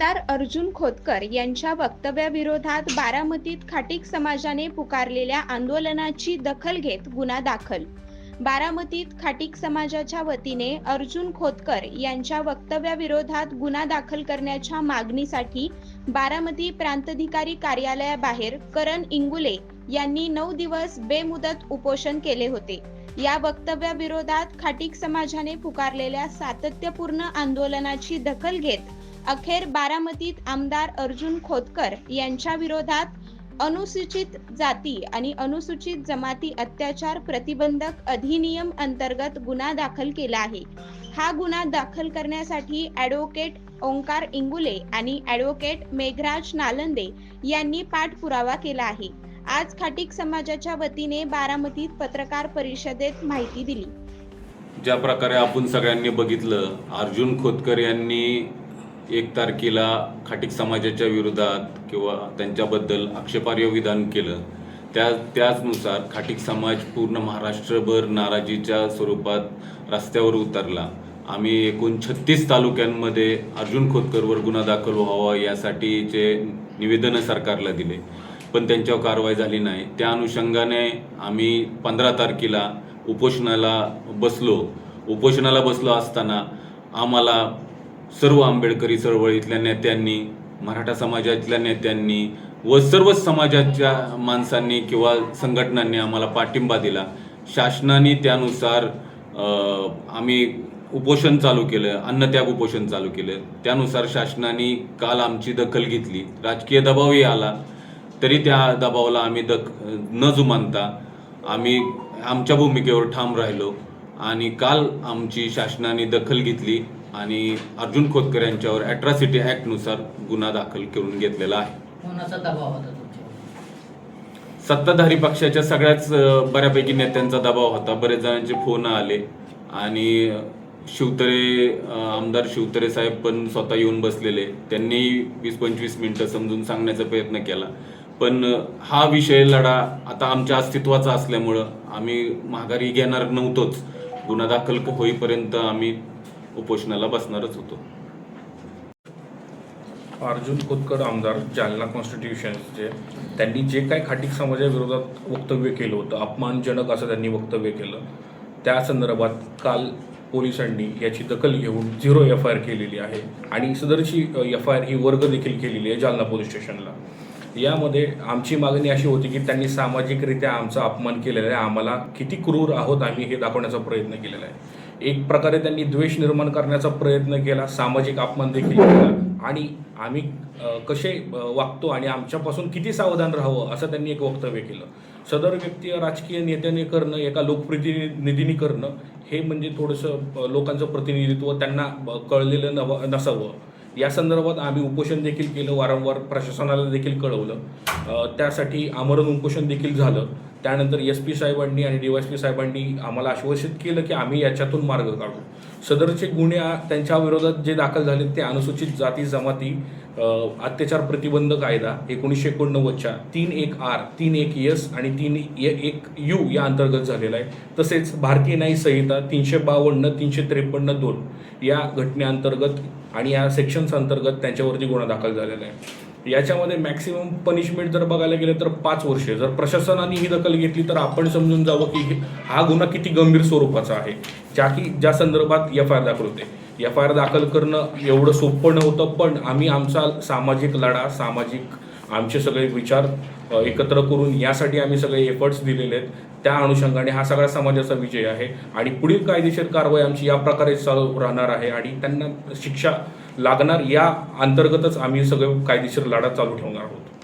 आमदार अर्जुन खोतकर यांच्या वक्तव्याविरोधात बारामतीत खाटीक समाजाने पुकारलेल्या आंदोलनाची दखल घेत गुन्हा दाखल. बारामतीत खाटीक समाजाच्या वतीने अर्जुन खोतकर यांच्या वक्तव्याविरोधात गुन्हा दाखल करण्याच्या मागणीसाठी बारामती प्रांताधिकारी कार्यालयाबाहेर करण इंगुले यांनी नऊ दिवस बेमुदत उपोषण केले होते. या वक्तव्याविरोधात खाटीक समाजाने पुकारलेल्या सातत्यपूर्ण आंदोलनाची दखल घेत अखेर बारामतीत आमदार अर्जुन खोतकर यांच्या विरोधात अनुसूचित जाती आणि अनुसूचित जमाती अत्याचार प्रतिबंधक अधिनियम अंतर्गत गुन्हा दाखल केला आहे. हा गुन्हा दाखल करण्यासाठी ॲडव्होकेट ओंकार इंगुले आणि ॲडव्होकेट मेघराज नालंदे यांनी पाठपुरावा केला आहे. आज खाटीक समाजाच्या वतीने बारामतीत पत्रकार परिषदेत माहिती दिली. ज्या प्रकारे आपण सगळ्यांनी बघितलं अर्जुन खोतकर यांनी एक तारखेला खाटीक समाजाच्या विरोधात किंवा त्यांच्याबद्दल आक्षेपार्ह विधान केलं त्या त्याचनुसार खाटीक समाज पूर्ण महाराष्ट्रभर नाराजीच्या स्वरूपात रस्त्यावर उतरला. आम्ही एकूण छत्तीस तालुक्यांमध्ये अर्जुन खोतकरवर गुन्हा दाखल व्हावा यासाठीचे निवेदनं सरकारला दिले पण त्यांच्यावर कारवाई झाली नाही. त्या अनुषंगाने आम्ही पंधरा तारखेला उपोषणाला बसलो. उपोषणाला बसलो असताना आम्हाला सर्व आंबेडकरी चळवळीतल्या नेत्यांनी मराठा समाजातल्या नेत्यांनी व सर्व समाजाच्या माणसांनी किंवा संघटनांनी आम्हाला पाठिंबा दिला. शासनाने त्यानुसार आम्ही उपोषण चालू केलं अन्नत्याग उपोषण चालू केलं. त्यानुसार शासनाने काल आमची दखल घेतली. राजकीय दबावही आला. तरी त्या दबावाला आम्ही दख न जुमानता आम्ही आमच्या भूमिकेवर ठाम राहिलो आणि काल आमची शासनाने दखल घेतली. आणि अर्जुन खोतकर यांच्यावर अॅट्रॉसिटी ॲक्टनुसार गुन्हा दाखल करून घेतलेला आहे. कोणाचा दबाव होता तुमच्यावर? सत्ताधारी पक्षाच्या सगळ्याच अ, बऱ्यापैकी नेत्यांचा दबाव होता. बरेच जणांचे फोन आले. आणि शिवतरे अ, आमदार शिवतरे साहेब पण स्वतः येऊन बसलेले. त्यांनी वीस पंचवीस मिनिटं समजून सांगण्याचा प्रयत्न केला. पण अ, हा विषय लढा आता आमच्या अस्तित्वाचा असल्यामुळं आम्ही माघारी घेणार नव्हतोच. गुन्हा दाखल होईपर्यंत आम्ही उपोषणाला बसणारच होतो. अर्जुन खोतकर आमदार जालना कॉन्स्टिट्युशनचे त्यांनी जे काही खाटीक समाजाविरोधात वक्तव्य केलं होतं अपमानजनक असं त्यांनी वक्तव्य केलं त्या संदर्भात काल पोलिसांनी याची दखल घेऊन झिरो एफ आय आर केलेली आहे. आणि सदरची एफ आय आर ही वर्ग देखील केलेली आहे जालना पोलीस स्टेशनला. यामध्ये आमची मागणी अशी होती की त्यांनी सामाजिकरित्या आमचा अपमान केलेला आहे. आम्हाला किती क्रूर आहोत आम्ही हे दाखवण्याचा प्रयत्न केलेला आहे. एक प्रकारे त्यांनी द्वेष निर्माण करण्याचा प्रयत्न केला सामाजिक अपमान देखील केला. आणि आम्ही कसे वागतो आणि आमच्यापासून किती सावधान राहावं असं त्यांनी एक वक्तव्य केलं. सदर व्यक्ती राजकीय नेत्याने करणं एका लोकप्रतिनिधीने करणं हे म्हणजे थोडंसं लोकांचं प्रतिनिधित्व त्यांना कळलेलं नव नसावं. या संदर्भात आम्ही उपोषण देखील केलं वारंवार प्रशासनाला देखील कळवलं. त्यासाठी आमरण उपोषण देखील झालं. त्यानंतर एस पी साहेबांनी आणि डी वाय पी साहेबांनी आम्हाला आश्वासित केलं की आम्ही याच्यातून मार्ग काढू. सदरचे गुन्हे त्यांच्या विरोधात जे दाखल झाले ते अनुसूचित जाती जमाती अत्याचार प्रतिबंध कायदा एकोणीसशे एकोणनव्वदच्या तीन एक आर तीन एक यस आणि तीन एक यू या अंतर्गत झालेला आहे. तसेच भारतीय न्याय संहिता तीनशे बावन्न तीनशे त्रेपन्न दोन या घटनेअंतर्गत आणि या सेक्शन्स अंतर्गत त्यांच्यावरती गुन्हा दाखल झालेला आहे. याच्यामध्ये मॅक्सिमम पनिशमेंट जर बघायला गेलं तर पाच वर्षे जर प्रशासनाने ही दखल घेतली तर आपण समजून जावं की हा गुन्हा किती गंभीर स्वरूपाचा आहे. ज्या की ज्या संदर्भात एफ आय आर दाखल होते. एफ आय आर दाखल करणं एवढं सोपं नव्हतं पण आम्ही आमचा सामाजिक लढा सामाजिक आमचे सगळे विचार एकत्र करून यासाठी आम्ही सगळे एफर्ट्स दिलेले आहेत. त्या अनुषंगाने हा सगळा समाजाचा विजय आहे आणि पुढील कायदेशीर कारवाई आमची या प्रकारे चालू राहणार आहे आणि त्यांना शिक्षा लागणार या अंतर्गतच आम्ही सगळे कायदेशीर लढा चालू ठेवणार आहोत.